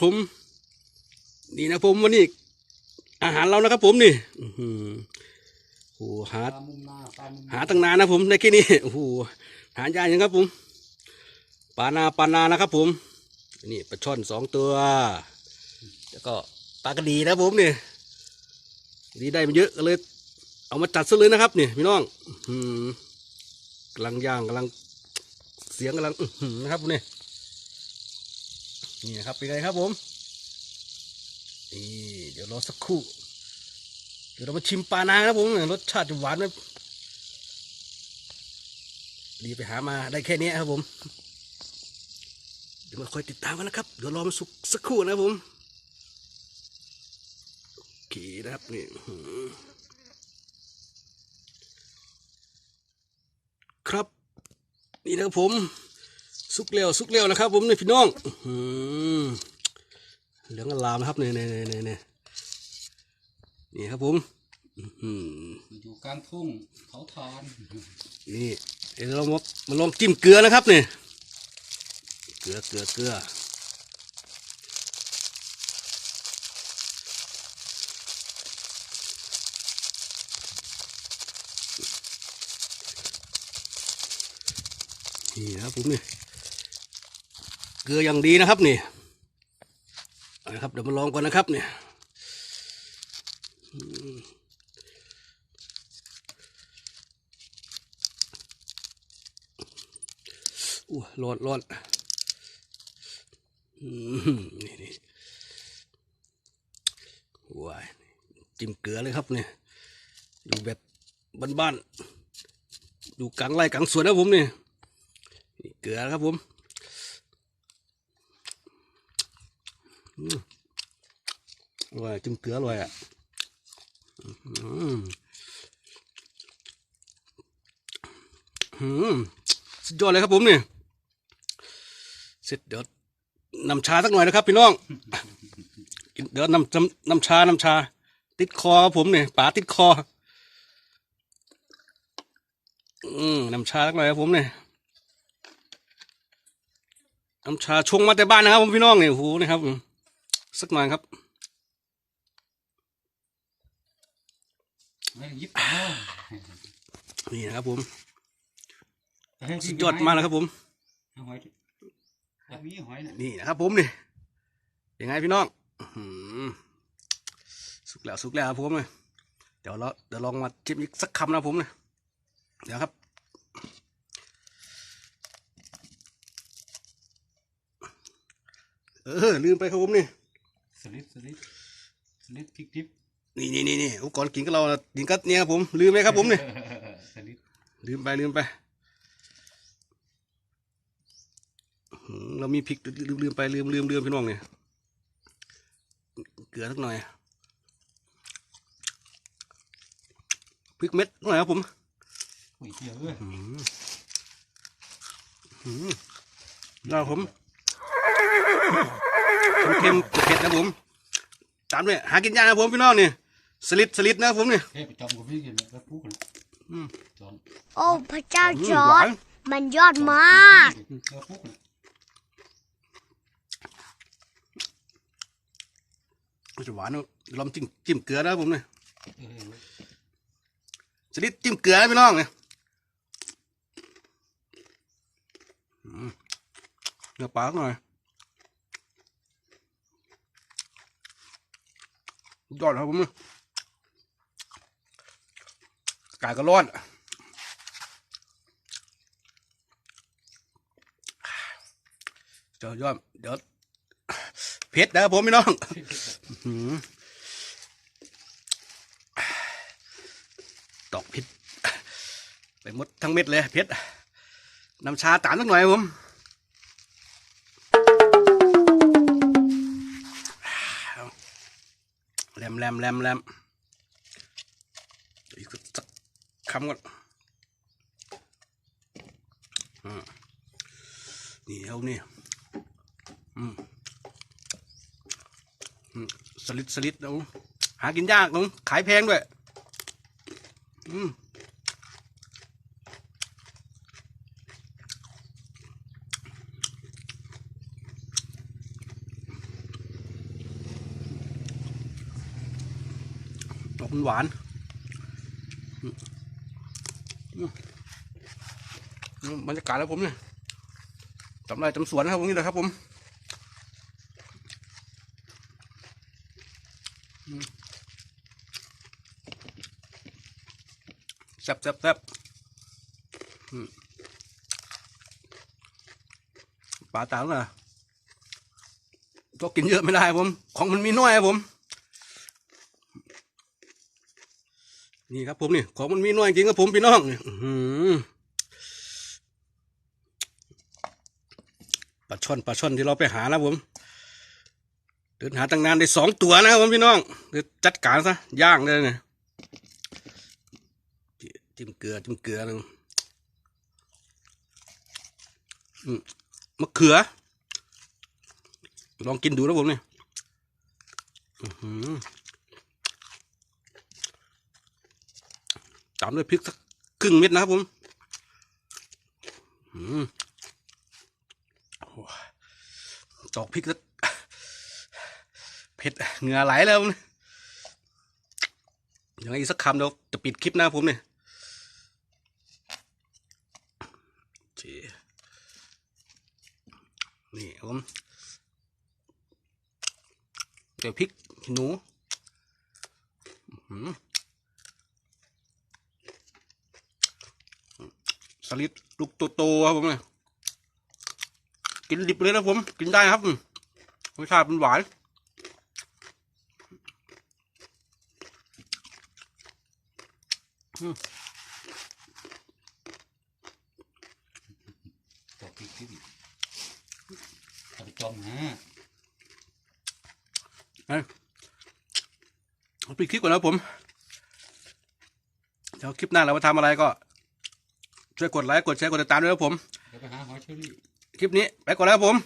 ผม นี่นะผมวันนี้ อาหารเรานะครับผมนี่หือโอ้โหหาปลามุมนาปลามุมหาตั้งนานนะผมในแค่นี้โอ้โหหายากยังครับผมปลานาปลานานะครับ ผม นี่ปลาช่อนสองตัว แล้วก็ปลากระดีนะผมเนี่ยดีได้มาเยอะก็เลย เอามาจัดซะเลยนะครับนี่พี่น้องอื้อหือกำลังย่างกำลังเสียงกำลังนะครับผมเนี่ย นี่นะครับเป็นไงครับผมนี่เดี๋ยวรอสักครู่ เดี๋ยวเรามาชิมปลานาครับผมรสชาติจะหวานไหมดีไปหามาได้แค่นี้ครับผม เดี๋ยวมาคอยติดตามกันนะครับ เดี๋ยวรอมาสุกสักครู่นะครับผม โอเคนะครับนี่ครับ นี่นะครับผม สุกเร็วสุกเร็วนะครับ ผมนี่พี่น้องอื้อหือเหลืองอลามนะครับนี่นี่นี่นี่นี่ครับผมอื้อหืออยู่กลางทุ่งเขาทานนี่เดี๋ยวเรามามาลองจิ้มเกลือนะครับนี่เกลือเกลือเกลือนี่นะครับผมนี่ เกลืออย่างดีนะครับนี่เอาละครับเดี๋ยวมาลองก่อนนะครับเนี่ยอู้ร้อนร้อนนี่นี่ว้ายจิ้มเกลือเลยครับเนี่ยอยู่แบบบ้านๆอยู่กลางไร่กลางสวนนะผมเนี่ยนี่เกลือครับผม อร่อยจิ้มเกลืออร่อยอะอืมสุดยอดเลยครับผมเนี่ยเสร็จเดี๋ยวนำชาสักหน่อยนะครับ พี่น้องกินเดี๋ยวนำนำนำชานำชา ติดคอครับผมเนี่ยป๋าติดคอ อืมนำชาสักหน่อยครับผมเนี่ยน้ำชาชงมาแต่บ้านนะครับผมพี่น้องเนี่ยโอ้โหนะครับอืม สักหน่อยครับไม่ยิบนี่นะครับผมสุดยอดมากนะครับผมหอยแบบนี้หอยน่ะนี่นะครับผมนี่ยังไงพี่น้องอื้อหือสุกแล้วสุกแล้วครับผมเลยเดี๋ยวเราเดี๋ยวลองมาชิมอีกสักคำนะครับผมเลยเดี๋ยวครับเออลืมไปครับผมนี่ สลิดสลิดสลิดพริกดิบนี่นี่นี่นี่อุปกรณ์กินกับเรากินกับเนี่ยครับผมลืมไหมครับผมนี่สลิดลืมไปลืมไปอื้อหือเรามีพริกลืมลืมไปลืมลืมลืมพี่น้องเนี่ยเกลือสักหน่อยพริกเม็ดหน่อยครับผมอุ้ยเดียวเอ้ยอืมอืมน่าผมเค็มๆเผ็ดๆนะผม ตามด้วยหากินยากนะผมพี่น้องนี่สลิดสลิดนะผมนี่เฮ้ยไปจอมกับพี่กันแล้วปุ๊กกันอืมจอนโอ้พระเจ้าอืมจอหวาร์ดนมันยอดมากแล้วปุ๊กกันมันจะหวานเนอะลองจิ้มจิ้มเกลือนะผมนี่เออสลิดจิ้มเกลือนะพี่น้องนี่อืมเนื้อปลาหน่อยสุด ยอดครับผมกาศก็ร้อนเดี๋ยวยอดเดี๋ยวเผ็ดนะผมพี่น้องอื้อหือดอกเผ็ดไปหมดทั้งเม็ดเลยเผ็ดน้ำชาตามสักหน่อยครับผม แรมแหลมแหลมแหลมอีกสักคำก่อนอืมนี่เอานี่อืมอืมสลิดสลิดเอาหากินยากน้องขายแพงด้วย อืม มันหวานบรรยากาศแล้วผมเนี่ยจำไรจำสวนครับผมนี่แหละครับผมแซ่บแซ่บแซ่บปลาตางนะก็กินเยอะไม่ได้ผม ของมันมีน้อยครับผม นี่ครับผมนี่ของมันมีน้อยจริงครับผมพี่น้องเนี่อื้อหือปลาช่อนปลาช่อนที่เราไปหาแล้วผมเดินหาตั้งนานได้สองตัวนะครับผมพี่น้องเดี๋ยวจัดการซะย่างเลยเนี่ยจิ้มเกลือจิ้มเกลือหนึงอืมมะเขือ ลองกินดูนะผมเนี่ยอือหือ ตามด้วยพริกสักครึ่งเม็ดนะครับผมอืมโอ้ยตอกพริกสักเผ็ดเหงื่อไหลแล้วนี่ยยังอีกสักคำเดี๋ยวจะปิดคลิปนะผมเนี่ยนี่ผมเดี๋ยวพริกหนู อื้อหือ ส ลิดลูกโตๆครับผมเนี่ยกินดิบเลยนะผม กินได้ครับอืมรสชาติมันหวานตอกพริกที่เอาไปจอมฮะเอาปิดคลิปก่อนนะครับผม เดี๋ยวคลิปหน้าเรามาทำอะไรก็ ช่วยกดไลค์กดแชร์กดติดตามด้วยครับผม เดี๋ยวไปหาหอยเชอรี่ คลิปนี้ไปก่อนแล้วครับผม